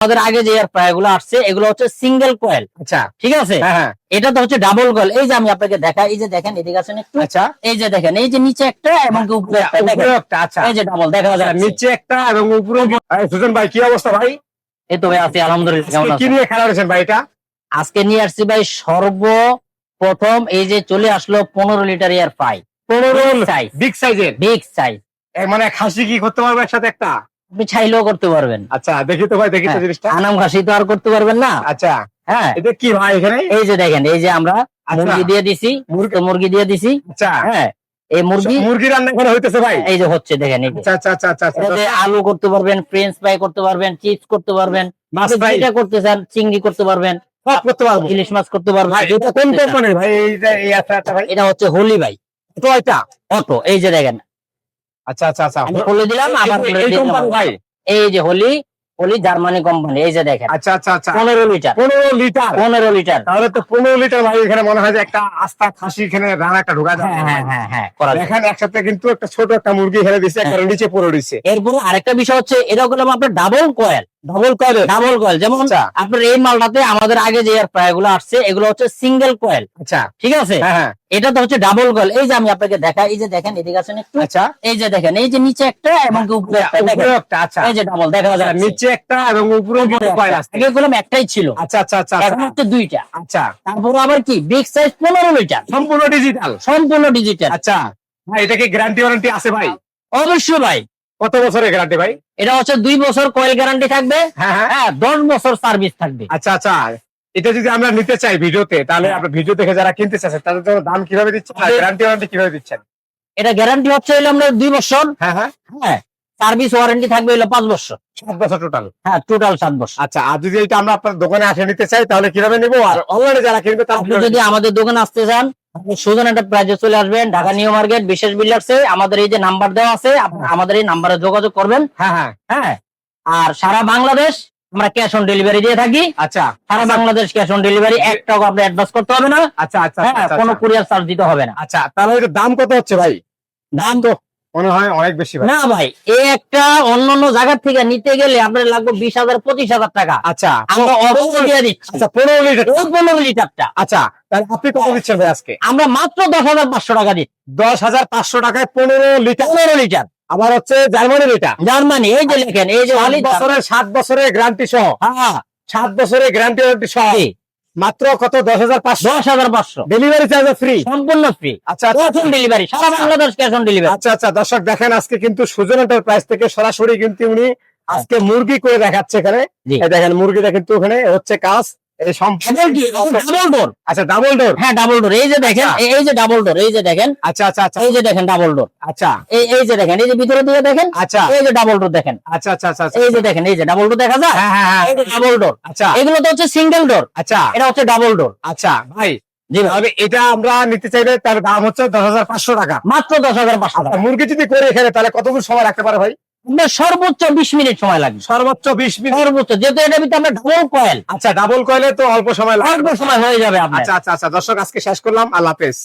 আমাদের আগে যে এয়ারগুলো আসছে এগুলো হচ্ছে সিঙ্গেল কয়েল আচ্ছা। ঠিক আছে? হ্যাঁ হ্যাঁ। এটা তো হচ্ছে ডাবল কয়েল এই যে আমি আপনাকে দেখাই এই যে দেখেন এদিকে আছেন একটু। আচ্ছা। এই যে দেখেন এই যে নিচে একটা এবং উপরে একটা আচ্ছা। এই যে ডাবল দেখা আচ্ছা, যাচ্ছে নিচে একটা এবং উপরে সুজন ভাই কি অবস্থা ভাই? এই তো ভাই আছি আলহামদুলিল্লাহ কেমন কি নিয়ে খেলা করেছেন ভাই এটা? আজকে নিয়ে আসছি ভাই সর্বপ্রথম এই যে চলে আসলো পনেরো লিটার এয়ার ফ্রাই পনেরো সাইজ বিগ সাইজের বিগ সাইজ মানে খাসি কি করতে পারবে একসাথে একটা? আপনি চাইলেও করতে পারবেন। আচ্ছা দেখি তো ভাই দেখি তো হ্যাঁ, জিনিসটা। আনাম খাসি তো আর করতে পারবেন না। আচ্ছা হ্যাঁ। এটা কি ভাই এখানে? এই যে দেখেন এই যে আমরা আচ্ছা। মুরগি দিয়ে দিছি মুরগি দিয়ে দিছি। আচ্ছা। হ্যাঁ এই মুরগি মুরগি রান্না করে হইতেছে ভাই? এই যে হচ্ছে দেখেন আচ্ছা আচ্ছা আচ্ছা আচ্ছা আচ্ছা। আলু করতে পারবেন ফ্রেঞ্চ ফ্রাই করতে পারবেন চিপস করতে পারবেন। মাছ ভাই। যেটা করতে চান চিংড়ি করতে পারবেন। সব করতে পারব। ইলিশ মাছ করতে পারবেন ভাই এটা কোন কোম্পানির ভাই? এই ভাই। এটা হচ্ছে হোলি ভাই। তো এটা অটো এই যে দেখেন আচ্ছা আচ্ছা আচ্ছা খুলে দিলাম আবার। ভাই। এই যে হোলি হোলি জার্মানি কোম্পানি এই যে দেখেন। আচ্ছা আচ্ছা আচ্ছা। পনেরো লিটার। পনেরো লিটার। পনেরো লিটার। তাহলে তো পনেরো লিটার ভাই এখানে মনে হয় যে একটা আস্তা খাসি এখানে রান্না একটা ঢোকা যায়। হ্যাঁ হ্যাঁ হ্যাঁ হ্যাঁ এখানে একসাথে কিন্তু একটা ছোট একটা মুরগি এখানে দিচ্ছে একটা নিচে পড়ে দিচ্ছে এরপরে আরেকটা বিষয় হচ্ছে এরকম আপনার double coil double coil double coil যেমন আচ্ছা। আপনার এই মালটাতে আমাদের আগে যে এয়ারগুলো আসছে এগুলো হচ্ছে সিঙ্গেল কয়েল আচ্ছা। ঠিক আছে? হ্যাঁ হ্যাঁ। এটা তো হচ্ছে ডাবল কয়েল এই যে আমি আপনাকে দেখাই এই যে দেখেন এদিকে একটু। আচ্ছা। এই যে দেখেন এই যে নিচে একটা এবং উপরে একটা আচ্ছা। এই যে ডাবল দেখা আচ্ছা, নিচে একটা এবং উপরে কয়েল আছে একটাই ছিল। আচ্ছা আচ্ছা আচ্ছা এখন আচ্ছা। হচ্ছে দুইটা। আচ্ছা। তারপর আবার কি? বিগ সাইজ পনেরো লিটার। সম্পূর্ণ ডিজিটাল সম্পূর্ণ ডিজিটাল আচ্ছা। ভাই এটা কি গ্যারান্টি ওয়ারেন্টি আছে ভাই? অবশ্যই ভাই। কত বছরের গ্যারান্টি ভাই? এটা হচ্ছে দুই বছর কয়েল গ্যারান্টি থাকবে। হ্যাঁ হ্যাঁ। হ্যাঁ দশ বছর সার্ভিস থাকবে। আচ্ছা আচ্ছা। এটা যদি আমরা নিতে চাই ভিডিওতে তাহলে হ্যাঁ। আপনার ভিডিও দেখে যারা কিনতে চাচ্ছে তাদের জন্য দাম কীভাবে দিচ্ছেন গ্যারান্টি ওয়ারেন্টি কীভাবে দিচ্ছেন? এটা গ্যারান্টি হচ্ছে হলো আমরা দুই বছর। হ্যাঁ হ্যাঁ। হ্যাঁ সার্ভিস ওয়ারেন্টি থাকবে হলো পাঁচ বছর। সাত বছর টোটাল হ্যাঁ টোটাল সাত বছর। আচ্ছা আর যদি এটা আমরা আপনার দোকানে আসে নিতে চাই তাহলে কীভাবে নিবো? আর অনলাইনে যারা কিনবে তারা আপনি যদি আমাদের দোকানে আসতে চান সুজন এন্টারপ্রাইজে চলে আসবেন ঢাকা নিউ মার্কেট বিশেষ বিল্ডার্সে আমাদের এই যে নাম্বার দেওয়া আছে আমাদের এই নাম্বারে যোগাযোগ করবেন। হ্যাঁ হ্যাঁ। হ্যাঁ। আর সারা বাংলাদেশ আমরা ক্যাশ অন ডেলিভারি দিয়ে থাকি। আচ্ছা। সারা বাংলাদেশ ক্যাশ অন ডেলিভারি এক টাকা আপনি অ্যাডভান্স করতে হবে না। আচ্ছা আচ্ছা হ্যাঁ আচ্ছা, কোনো আচ্ছা। কুরিয়ার চার্জ দিতে হবে না। আচ্ছা তাহলে দাম কত হচ্ছে ভাই? দাম তো মনে হয় অনেক বেশি ভাই। না ভাই এই একটা অন্য অন্য জায়গার থেকে নিতে গেলে আপনার লাগবে বিশ হাজার পঁচিশ হাজার টাকা। আচ্ছা আমরা অবশ্যই দিয়ে দিচ্ছি। আচ্ছা পনেরো লিটার ওই পনেরো লিটারটা। আচ্ছা তাহলে আপনি কত দিচ্ছেন ভাই আজকে? আমরা মাত্র দশ হাজার পাঁচশো টাকা দিচ্ছি। দশ হাজার পাঁচশো টাকায় পনেরো লিটার। পনেরো লিটার। আবার হচ্ছে জার্মানির এটা জার্মানি এই যে লেখেন এই যে সাত বছরের সাত বছরের গ্যারান্টি সহ। হ্যাঁ। সাত বছরের গ্যারান্টি সহ। মাত্র কত? দশ হাজার পাঁচশো? দশ হাজার পাঁচশো। ডেলিভারি চার্জ ফ্রি সম্পূর্ণ ফ্রি আচ্ছা আচ্ছা, ক্যাশ অন ডেলিভারি সারা বাংলাদেশ ক্যাশ অন ডেলিভারি আচ্ছা আচ্ছা দর্শক দেখেন আজকে কিন্তু সুজন এন্টারপ্রাইজ থেকে সরাসরি কিন্তু উনি আজকে মুরগি করে দেখাচ্ছে এখানে। দেখেন মুরগিটা কিন্তু ওখানে হচ্ছে কাজ। আচ্ছা ডাবল ডোর হ্যাঁ ডাবল ডোর এই যে দেখেন আচ্ছা। এই- যে ডাবল ডোর এই যে দেখেন আচ্ছা আচ্ছা আচ্ছা এই যে দেখেন ডাবল ডোর আচ্ছা এই এই যে দেখেন এই যে ভিতরে দিয়ে দেখেন আচ্ছা এই যে ডাবল ডোর দেখেন আচ্ছা আচ্ছা আচ্ছা আচ্ছা। এই যে দেখেন এই যে ডাবল ডোর দেখা যায় হ্যাঁ হ্যাঁ হ্যাঁ ডাবল ডোর আচ্ছা এগুলো তো হচ্ছে সিঙ্গেল ডোর আচ্ছা এটা হচ্ছে ডাবল ডোর আচ্ছা ভাই এটা আমরা নিতে চাইলে তার দাম হচ্ছে দশ হাজার পাঁচশো টাকা মাত্র দশ হাজার পাঁচশো টাকা মুরগি যদি করে এখানে তাহলে কতক্ষণ সময় রাখতে পারে ভাই সর্বোচ্চ বিশ মিনিট সময় লাগবে। সর্বোচ্চ বিশ মিনিট। সর্বোচ্চ যেহেতু এটা ভিতরে আমরা ডাবল কয়েল আচ্ছা ডাবল কয়েলে তো অল্প সময় অল্প সময় হয়ে যাবে আচ্ছা আচ্ছা আচ্ছা দর্শক আজকে শেষ করলাম। আল্লাহ হাফেজ।